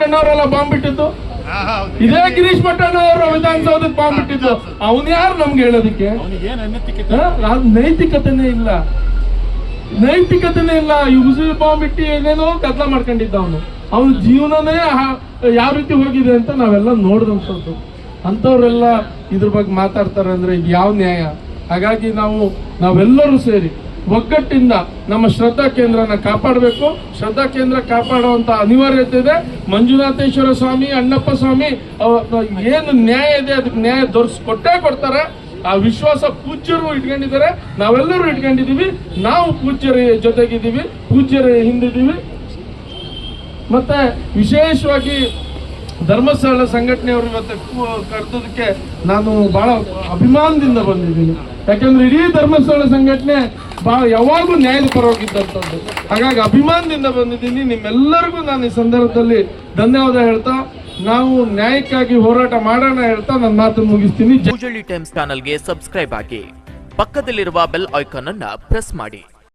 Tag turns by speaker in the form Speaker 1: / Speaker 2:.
Speaker 1: ಅವರೆಲ್ಲ ಬಾಂಬ್ ಬಿಟ್ಟಿದ್ದು ಇದೇ ಗಿರೀಶ್ ಪಟ್ಟಣ್ಣ ಅವರು ವಿಧಾನಸೌಧಕ್ಕೆ ಬಾಂಬ್ ಬಿಟ್ಟಿದ್ದು ಅವನ್ ಯಾರು ನಮ್ಗೆ ಹೇಳೋದಕ್ಕೆ? ನೈತಿಕತೆನೇ ಇಲ್ಲ. ನೈತಿಕತೆನೇ ಇಲ್ಲ. ಈ ಉಸಿ ಬಾಂಬ್ ಇಟ್ಟು ಏನೇನೋ ಕತ್ಲ ಮಾಡ್ಕೊಂಡಿದ್ದ ಅವನು. ಅವನ ಜೀವನನೇ ಯಾವ ರೀತಿ ಹೋಗಿದೆ ಅಂತ ನಾವೆಲ್ಲ ನೋಡಿದಂಥದ್ದು. ಅಂಥವ್ರೆಲ್ಲ ಇದ್ರ ಬಗ್ಗೆ ಮಾತಾಡ್ತಾರೆ ಅಂದ್ರೆ ಯಾವ ನ್ಯಾಯ? ಹಾಗಾಗಿ ನಾವು ನಾವೆಲ್ಲರೂ ಸೇರಿ ಒಗ್ಗಟ್ಟಿಂದ ನಮ್ಮ ಶ್ರದ್ಧಾ ಕೇಂದ್ರನ ಕಾಪಾಡಬೇಕು. ಶ್ರದ್ಧಾ ಕೇಂದ್ರ ಕಾಪಾಡುವಂತ ಅನಿವಾರ್ಯತೆ ಇದೆ. ಮಂಜುನಾಥೇಶ್ವರ ಸ್ವಾಮಿ, ಅಣ್ಣಪ್ಪ ಸ್ವಾಮಿ ಏನು ನ್ಯಾಯ ಇದೆ, ಅದಕ್ಕೆ ನ್ಯಾಯ ದೊರಸ್ಕೊಟ್ಟೇ ಕೊಡ್ತಾರೆ. ಆ ವಿಶ್ವಾಸ ಪೂಜ್ಯರು ಇಟ್ಕೊಂಡಿದ್ದಾರೆ. ನಾವೆಲ್ಲರೂ ಇಟ್ಕೊಂಡಿದ್ದೀವಿ. ನಾವು ಪೂಜ್ಯರ ಜೊತೆಗಿದ್ದೀವಿ. ಪೂಜ್ಯರ ಹಿಂದಿದ್ದೀವಿ. ಮತ್ತೆ ವಿಶೇಷವಾಗಿ ಧರ್ಮಸ್ಥಳ ಸಂಘಟನೆಯವರು ಇವತ್ತು ಕು- ಕರೆದದಕ್ಕೆ ನಾನು ಬಹಳ ಅಭಿಮಾನದಿಂದ ಬಂದಿದ್ದೀನಿ. ಯಾಕಂದ್ರೆ ಇಡೀ ಧರ್ಮಸ್ಥಳ ಸಂಘಟನೆ ಬಹಳ ಯಾವಾಗಲೂ ನ್ಯಾಯದ ಪರವಾಗಿದ್ದಂಥದ್ದು ಹಾಗಾಗಿ ಅಭಿಮಾನದಿಂದ ಬಂದಿದ್ದೀನಿ. ನಿಮ್ಮೆಲ್ಲರಿಗೂ ನಾನು ಈ ಸಂದರ್ಭದಲ್ಲಿ ಧನ್ಯವಾದ ಹೇಳ್ತಾ, ನಾವು ನ್ಯಾಯಕ್ಕಾಗಿ ಹೋರಾಟ ಮಾಡೋಣ ಹೇಳ್ತಾ ನನ್ನ ಮಾತನ್ನು ಮುಗಿಸ್ತೀನಿ.
Speaker 2: ಜೂಜಳ್ಳಿ ಟೈಮ್ಸ್ ಚಾನಲ್ಗೆ ಸಬ್ಸ್ಕ್ರೈಬ್ ಆಗಿ, ಪಕ್ಕದಲ್ಲಿರುವ ಬೆಲ್ ಐಕಾನ್ ಅನ್ನ ಪ್ರೆಸ್ ಮಾಡಿ.